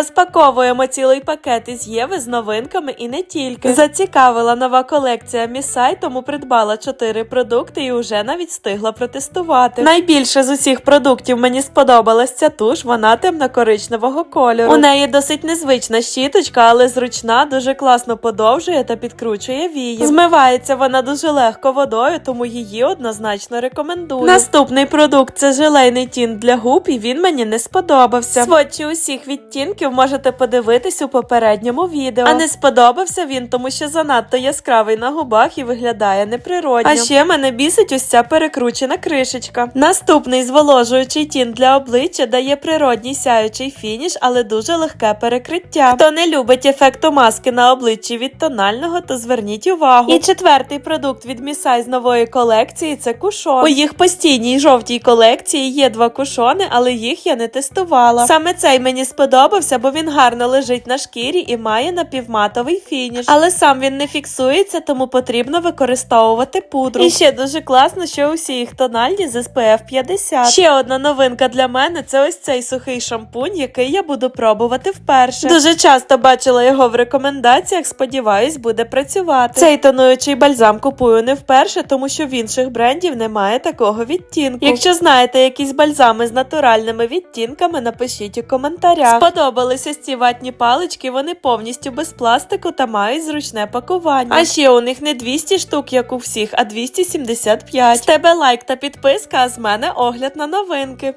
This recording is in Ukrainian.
Розпаковуємо цілий пакет із Єви з новинками і не тільки. Зацікавила нова колекція Місай, тому придбала 4 продукти і вже навіть встигла протестувати. Найбільше з усіх продуктів мені сподобалась ця туш, вона темно-коричневого кольору. У неї досить незвична щіточка, але зручна, дуже класно подовжує та підкручує вії. Змивається вона дуже легко водою, тому її однозначно рекомендую. Наступний продукт це желейний тінт для губ, і він мені не сподобався. Сводчі усіх відтінків можете подивитись у попередньому відео. А не сподобався він, тому що занадто яскравий на губах і виглядає неприродньо. А ще мене бісить ось ця перекручена кришечка. Наступний зволожуючий тінт для обличчя дає природній сяючий фініш, але дуже легке перекриття. Хто не любить ефекту маски на обличчі від тонального, то зверніть увагу. І четвертий продукт від Місай з нової колекції це кушон. У їх постійній жовтій колекції є два кушони, але їх я не тестувала. Саме цей мені сподобався, бо він гарно лежить на шкірі і має напівматовий фініш. Але сам він не фіксується, тому потрібно використовувати пудру. І ще дуже класно, що усі їх тональні з SPF 50. Ще одна новинка для мене це ось цей сухий шампунь, який я буду пробувати вперше. Дуже часто бачила його в рекомендаціях. Сподіваюсь, буде працювати. Цей тонуючий бальзам купую не вперше, тому що в інших брендів немає такого відтінку. Якщо знаєте якісь бальзами з натуральними відтінками, напишіть у коментарях. Сподобались ось ці ватні палички, вони повністю без пластику та мають зручне пакування. А ще у них не 200 штук, як у всіх, а 275. З тебе лайк та підписка, а з мене огляд на новинки.